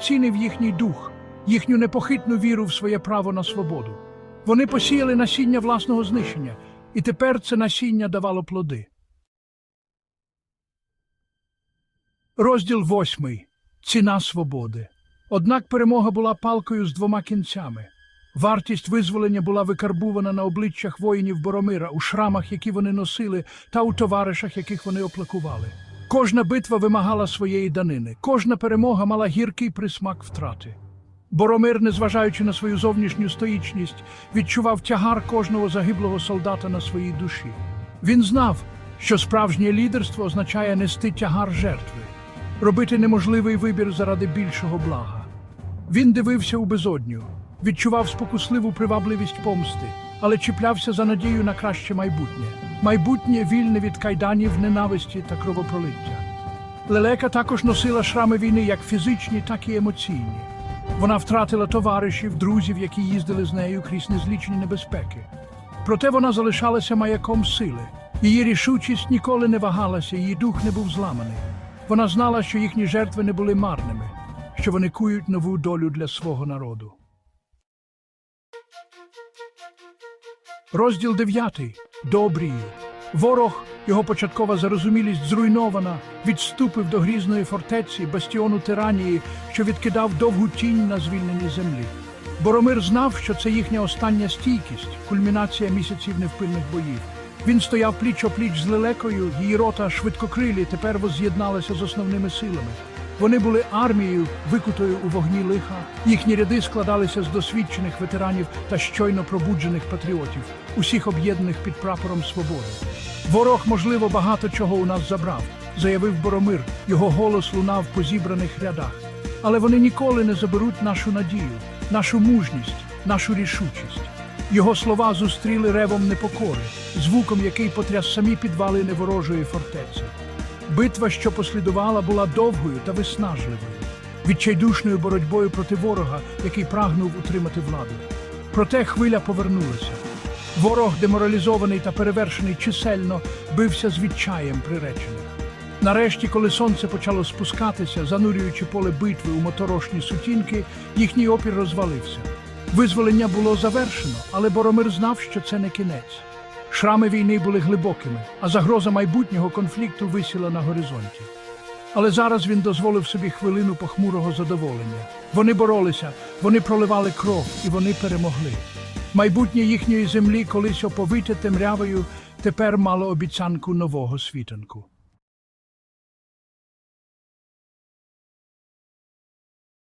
цінив їхній дух, їхню непохитну віру в своє право на свободу. Вони посіяли насіння власного знищення, і тепер це насіння давало плоди. Розділ восьмий. Ціна свободи. Однак перемога була палкою з двома кінцями. Вартість визволення була викарбувана на обличчях воїнів Боромира, у шрамах, які вони носили, та у товаришах, яких вони оплакували. Кожна битва вимагала своєї данини, кожна перемога мала гіркий присмак втрати. Боромир, незважаючи на свою зовнішню стоїчність, відчував тягар кожного загиблого солдата на своїй душі. Він знав, що справжнє лідерство означає нести тягар жертви, робити неможливий вибір заради більшого блага. Він дивився у безодню, відчував спокусливу привабливість помсти, але чіплявся за надію на краще майбутнє. Майбутнє вільне від кайданів, ненависті та кровопролиття. Лелека також носила шрами війни як фізичні, так і емоційні. Вона втратила товаришів, друзів, які їздили з нею крізь незлічені небезпеки. Проте вона залишалася маяком сили. Її рішучість ніколи не вагалася, її дух не був зламаний. Вона знала, що їхні жертви не були марними, що вони кують нову долю для свого народу. Розділ 9. Добрію. Ворог, його початкова зарозумілість зруйнована, відступив до грізної фортеці, бастіону тиранії, що відкидав довгу тінь на звільненій землі. Боромир знав, що це їхня остання стійкість, кульмінація місяців невпильних боїв. Він стояв пліч опліч з лелекою, її рота швидкокрилі тепер возз'єдналися з основними силами. Вони були армією, викутою у вогні лиха. Їхні ряди складалися з досвідчених ветеранів та щойно пробуджених патріотів, усіх об'єднаних під прапором свободи. Ворог, можливо, багато чого у нас забрав, заявив Боромир. Його голос лунав по зібраних рядах. Але вони ніколи не заберуть нашу надію, нашу мужність, нашу рішучість. Його слова зустріли ревом непокори, звуком, який потряс самі підвалини ворожої фортеці. Битва, що послідувала, була довгою та виснажливою, відчайдушною боротьбою проти ворога, який прагнув утримати владу. Проте хвиля повернулася. Ворог, деморалізований та перевершений чисельно, бився з відчаєм приречених. Нарешті, коли сонце почало спускатися, занурюючи поле битви у моторошні сутінки, їхній опір розвалився. Визволення було завершено, але Боромир знав, що це не кінець. Шрами війни були глибокими, а загроза майбутнього конфлікту висіла на горизонті. Але зараз він дозволив собі хвилину похмурого задоволення. Вони боролися, вони проливали кров і вони перемогли. Майбутнє їхньої землі, колись оповите темрявою, тепер мало обіцянку нового світанку.